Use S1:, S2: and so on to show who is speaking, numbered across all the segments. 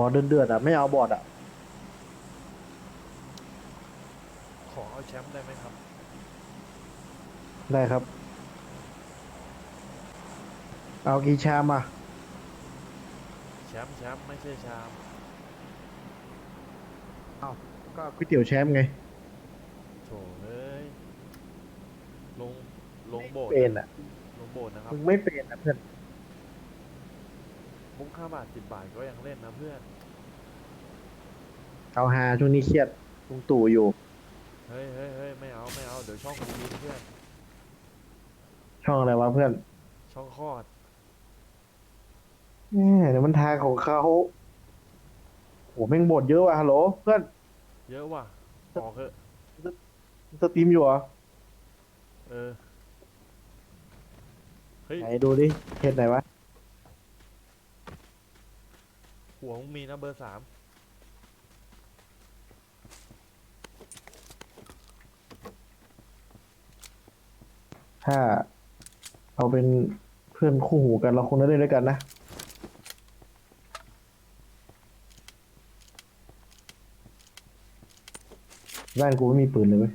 S1: อเดือดเดือดๆอะ ไม่เอาบอดอะ
S2: ขอเอาแชมป์ได้ไหมครับ
S1: ได้ครับ เอากี่ชามอะ
S2: แชมป์แชมป์ไม่ใช่ชาม
S1: ก็ก๋วยเตี๋ยวแชมป์ไง
S2: โถเอ้ย ลง ลงโบสถ์
S1: เป็นอะ
S2: ลงโบสถ์นะครับ
S1: มึงไม่เป็นอะเพื่อน
S2: มุกค่าบาทสิบบาทก็ยังเล่นนะเพื่อน
S1: เอาฮาช่วงนี้เครียดลุงตู่อยู่
S2: เฮ้ยเฮ้ยเฮ้ยไม่เอาไม่เอาเดี๋ยวช่องกูยิงเพื่อน
S1: ช่องอะไรวะเพื่อน
S2: ช่องคลอด
S1: แหมเดี๋ยวมันทางของเขาโหแม่งบ่นเยอะว่ะฮัลโหลเพื่อน
S2: เยอะว่ะออกเถอะ
S1: สตรีมอยู่เหรอ
S2: เออ เฮ้ย
S1: ไหนดูดิเห็นไหนวะ
S2: หัวมึงมีนะเบอร์สาม
S1: ถ้าเอาเป็นเพื่อนคู่หูกันเราคงได้เล่นด้วยกันนะ บ้านกูไม่มีปืนเลยเว้ย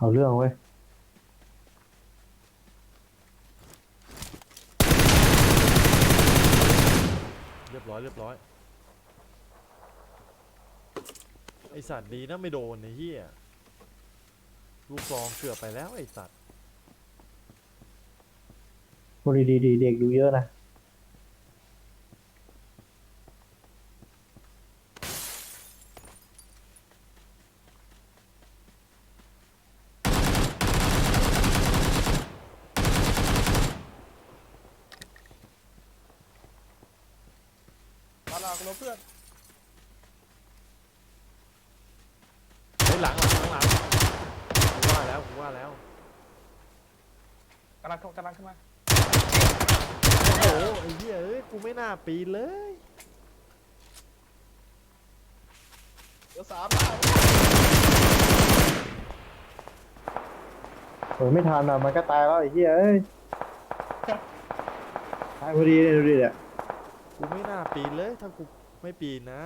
S1: เอาเรื่องเว้ย
S2: เรียบร้อยเรียบร้อย ไอสัตว์ดีนะไม่โดนไอ้เหี้ยลูกซองเกือบไปแล้วไอสัตว์
S1: พวกดีดีๆเด็กดูเยอะนะ
S3: มาลากเราเพื่อน
S2: เฮ้ยหลังหลังหลังหลังกูว่าแล้วกูว่าแล้ว
S3: กำลังเข้ากำลังขึ้นมา
S2: โอ้โหไอ้เหี้ยเอ้ยกูไม่น่าปีนเลย
S3: เดี๋ยวสามได้
S1: เออไม่ทันอะมันก็ตายแล้วไอ้เหี้ยเอ้ยตายพอดีเลยดูดิเนี่ย
S2: กูไม่น่าปีนเลยถ้ากูไม่ปีนนะ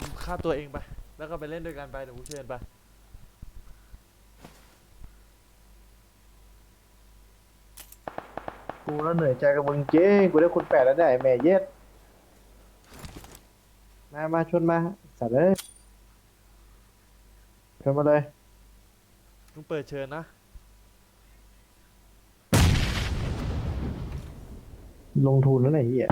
S2: มึงฆ่าตัวเองไป แล้วก็ไปเล่นด้วยกันไปเดี๋ยวกูเชิญไป
S1: กูแล้วเหนื่อยใจกับมึงเจ๊กูได้คุณแปดแล้วได้แม่เย็ดมา มาชวนมา สัตว์เอ้ยชวนมาเลย
S2: มึงเปิดเชิญนะ
S1: ลงทุนแล้วไหนเหี้ย